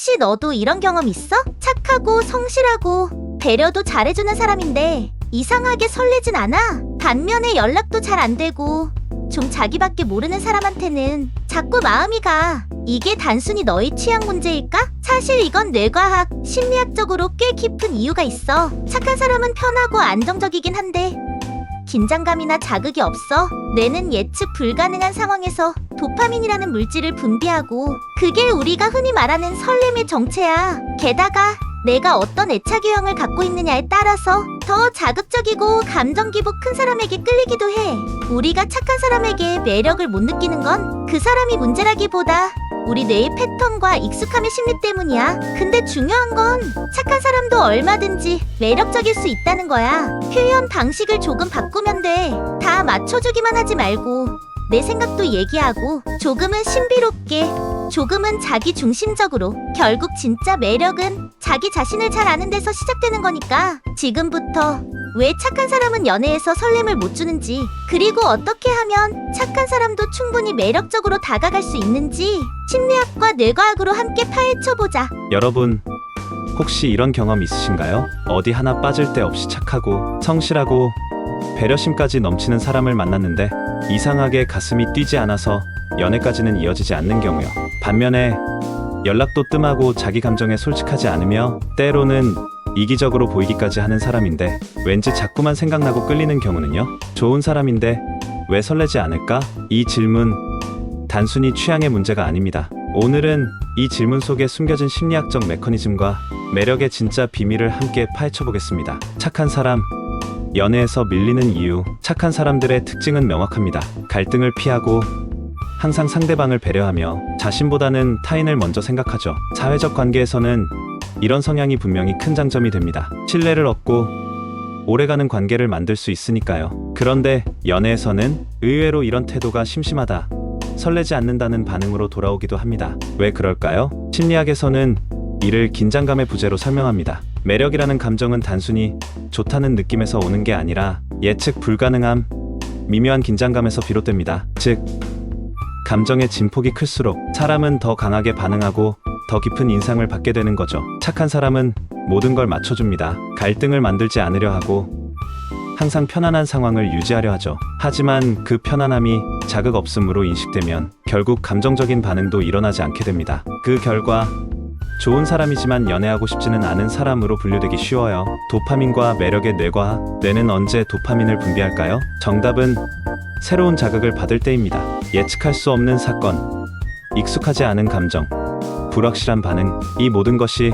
혹시 너도 이런 경험 있어? 착하고 성실하고 배려도 잘해주는 사람인데 이상하게 설레진 않아. 반면에 연락도 잘 안 되고 좀 자기밖에 모르는 사람한테는 자꾸 마음이 가. 이게 단순히 너의 취향 문제일까? 사실 이건 뇌과학, 심리학적으로 꽤 깊은 이유가 있어. 착한 사람은 편하고 안정적이긴 한데 긴장감이나 자극이 없어. 뇌는 예측 불가능한 상황에서 도파민이라는 물질을 분비하고 그게 우리가 흔히 말하는 설렘의 정체야. 게다가 내가 어떤 애착 유형을 갖고 있느냐에 따라서 더 자극적이고 감정 기복 큰 사람에게 끌리기도 해. 우리가 착한 사람에게 매력을 못 느끼는 건 그 사람이 문제라기보다 우리 뇌의 패턴과 익숙함의 심리 때문이야. 근데 중요한 건 착한 사람도 얼마든지 매력적일 수 있다는 거야. 표현 방식을 조금 바꾸면 돼. 다 맞춰주기만 하지 말고 내 생각도 얘기하고 조금은 신비롭게 조금은 자기 중심적으로 결국 진짜 매력은 자기 자신을 잘 아는 데서 시작되는 거니까 지금부터 왜 착한 사람은 연애에서 설렘을 못 주는지 그리고 어떻게 하면 착한 사람도 충분히 매력적으로 다가갈 수 있는지 심리학과 뇌과학으로 함께 파헤쳐보자. 여러분, 혹시 이런 경험 있으신가요? 어디 하나 빠질 데 없이 착하고 성실하고 배려심까지 넘치는 사람을 만났는데 이상하게 가슴이 뛰지 않아서 연애까지는 이어지지 않는 경우요. 반면에 연락도 뜸하고 자기 감정에 솔직하지 않으며 때로는 이기적으로 보이기까지 하는 사람인데 왠지 자꾸만 생각나고 끌리는 경우는요. 좋은 사람인데 왜 설레지 않을까? 이 질문 단순히 취향의 문제가 아닙니다. 오늘은 이 질문 속에 숨겨진 심리학적 메커니즘과 매력의 진짜 비밀을 함께 파헤쳐 보겠습니다. 착한 사람, 연애에서 밀리는 이유, 착한 사람들의 특징은 명확합니다. 갈등을 피하고 항상 상대방을 배려하며 자신보다는 타인을 먼저 생각하죠. 사회적 관계에서는 이런 성향이 분명히 큰 장점이 됩니다. 신뢰를 얻고 오래가는 관계를 만들 수 있으니까요. 그런데 연애에서는 의외로 이런 태도가 심심하다. 설레지 않는다는 반응으로 돌아오기도 합니다. 왜 그럴까요? 심리학에서는 이를 긴장감의 부재로 설명합니다. 매력이라는 감정은 단순히 좋다는 느낌에서 오는 게 아니라 예측 불가능함, 미묘한 긴장감에서 비롯됩니다. 즉, 감정의 진폭이 클수록 사람은 더 강하게 반응하고 더 깊은 인상을 받게 되는 거죠. 착한 사람은 모든 걸 맞춰줍니다. 갈등을 만들지 않으려 하고 항상 편안한 상황을 유지하려 하죠. 하지만 그 편안함이 자극 없음으로 인식되면 결국 감정적인 반응도 일어나지 않게 됩니다. 그 결과 좋은 사람이지만 연애하고 싶지는 않은 사람으로 분류되기 쉬워요. 도파민과 매력의 뇌과 뇌는 언제 도파민을 분비할까요? 정답은 새로운 자극을 받을 때입니다. 예측할 수 없는 사건, 익숙하지 않은 감정, 불확실한 반응, 이 모든 것이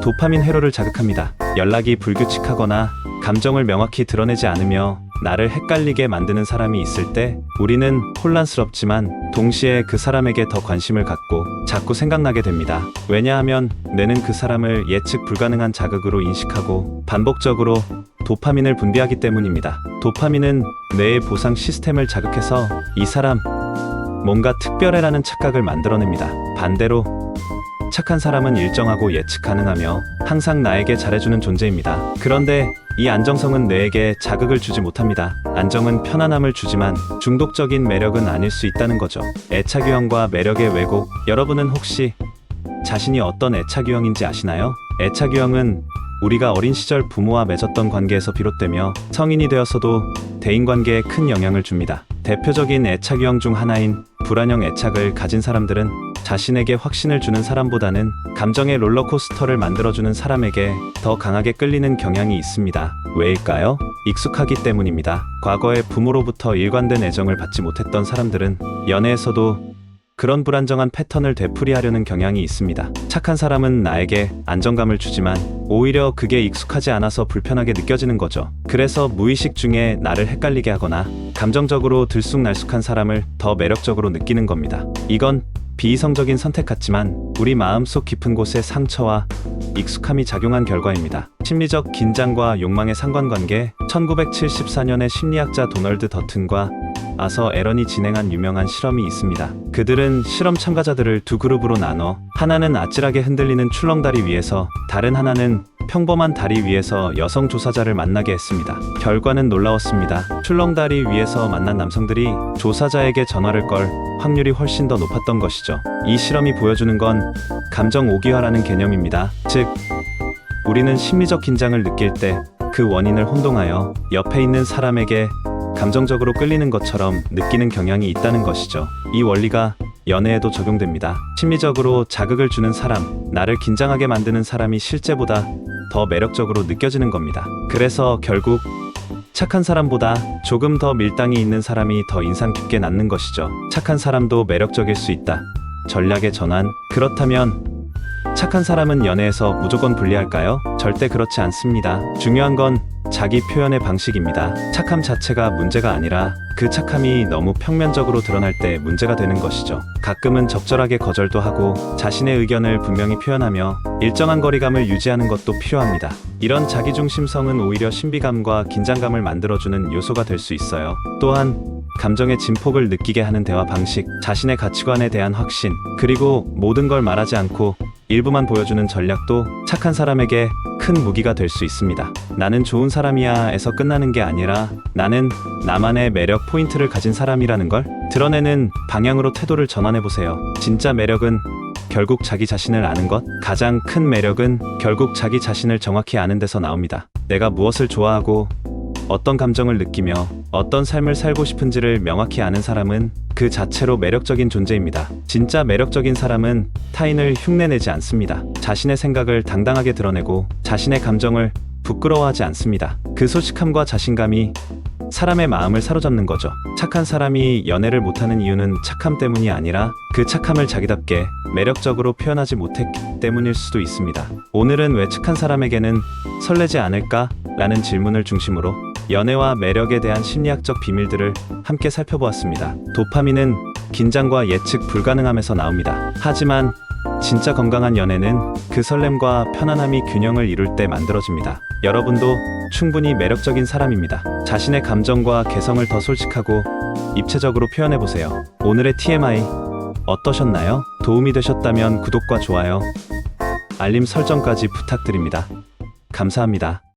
도파민 회로를 자극합니다. 연락이 불규칙하거나 감정을 명확히 드러내지 않으며 나를 헷갈리게 만드는 사람이 있을 때 우리는 혼란스럽지만 동시에 그 사람에게 더 관심을 갖고 자꾸 생각나게 됩니다. 왜냐하면 뇌는 그 사람을 예측 불가능한 자극으로 인식하고 반복적으로 도파민을 분비하기 때문입니다. 도파민은 뇌의 보상 시스템을 자극해서 이 사람 뭔가 특별해라는 착각을 만들어냅니다. 반대로 착한 사람은 일정하고 예측 가능하며 항상 나에게 잘해주는 존재입니다. 그런데 이 안정성은 뇌에게 자극을 주지 못합니다. 안정은 편안함을 주지만 중독적인 매력은 아닐 수 있다는 거죠. 애착 유형과 매력의 왜곡. 여러분은 혹시 자신이 어떤 애착 유형인지 아시나요? 애착 유형은 우리가 어린 시절 부모와 맺었던 관계에서 비롯되며 성인이 되어서도 대인 관계에 큰 영향을 줍니다. 대표적인 애착 유형 중 하나인 불안형 애착을 가진 사람들은 자신에게 확신을 주는 사람보다는 감정의 롤러코스터를 만들어주는 사람에게 더 강하게 끌리는 경향이 있습니다. 왜일까요? 익숙하기 때문입니다. 과거에 부모로부터 일관된 애정을 받지 못했던 사람들은 연애에서도 그런 불안정한 패턴을 되풀이하려는 경향이 있습니다. 착한 사람은 나에게 안정감을 주지만 오히려 그게 익숙하지 않아서 불편하게 느껴지는 거죠. 그래서 무의식 중에 나를 헷갈리게 하거나 감정적으로 들쑥날쑥한 사람을 더 매력적으로 느끼는 겁니다. 이건 비이성적인 선택 같지만 우리 마음속 깊은 곳에 상처와 익숙함이 작용한 결과입니다. 심리적 긴장과 욕망의 상관관계 1974년에 심리학자 도널드 더튼과 아서 에런이 진행한 유명한 실험이 있습니다. 그들은 실험 참가자들을 두 그룹으로 나눠 하나는 아찔하게 흔들리는 출렁다리 위에서 다른 하나는 평범한 다리 위에서 여성 조사자를 만나게 했습니다. 결과는 놀라웠습니다. 출렁다리 위에서 만난 남성들이 조사자에게 전화를 걸 확률이 훨씬 더 높았던 것이죠. 이 실험이 보여주는 건 감정 오기화라는 개념입니다. 즉, 우리는 심리적 긴장을 느낄 때 그 원인을 혼동하여 옆에 있는 사람에게 감정적으로 끌리는 것처럼 느끼는 경향이 있다는 것이죠. 이 원리가 연애에도 적용됩니다. 심리적으로 자극을 주는 사람, 나를 긴장하게 만드는 사람이 실제보다 더 매력적으로 느껴지는 겁니다. 그래서 결국 착한 사람보다 조금 더 밀당이 있는 사람이 더 인상 깊게 남는 것이죠. 착한 사람도 매력적일 수 있다. 전략의 전환. 그렇다면 착한 사람은 연애에서 무조건 불리할까요? 절대 그렇지 않습니다. 중요한 건 자기 표현의 방식입니다. 착함 자체가 문제가 아니라 그 착함이 너무 평면적으로 드러날 때 문제가 되는 것이죠. 가끔은 적절하게 거절도 하고 자신의 의견을 분명히 표현하며 일정한 거리감을 유지하는 것도 필요합니다. 이런 자기중심성은 오히려 신비감과 긴장감을 만들어주는 요소가 될 수 있어요. 또한 감정의 진폭을 느끼게 하는 대화 방식, 자신의 가치관에 대한 확신, 그리고 모든 걸 말하지 않고 일부만 보여주는 전략도 착한 사람에게 큰 무기가 될 수 있습니다. 나는 좋은 사람이야 에서 끝나는 게 아니라 나는 나만의 매력 포인트를 가진 사람이라는 걸 드러내는 방향으로 태도를 전환해 보세요. 진짜 매력은 결국 자기 자신을 아는 것, 가장 큰 매력은 결국 자기 자신을 정확히 아는 데서 나옵니다. 내가 무엇을 좋아하고 어떤 감정을 느끼며 어떤 삶을 살고 싶은지를 명확히 아는 사람은 그 자체로 매력적인 존재입니다. 진짜 매력적인 사람은 타인을 흉내내지 않습니다. 자신의 생각을 당당하게 드러내고 자신의 감정을 부끄러워하지 않습니다. 그 솔직함과 자신감이 사람의 마음을 사로잡는 거죠. 착한 사람이 연애를 못하는 이유는 착함 때문이 아니라 그 착함을 자기답게 매력적으로 표현하지 못했기 때문일 수도 있습니다. 오늘은 왜 착한 사람에게는 설레지 않을까? 라는 질문을 중심으로 연애와 매력에 대한 심리학적 비밀들을 함께 살펴보았습니다. 도파민은 긴장과 예측 불가능함에서 나옵니다. 하지만 진짜 건강한 연애는 그 설렘과 편안함이 균형을 이룰 때 만들어집니다. 여러분도 충분히 매력적인 사람입니다. 자신의 감정과 개성을 더 솔직하고 입체적으로 표현해 보세요. 오늘의 TMI 어떠셨나요? 도움이 되셨다면 구독과 좋아요, 알림 설정까지 부탁드립니다. 감사합니다.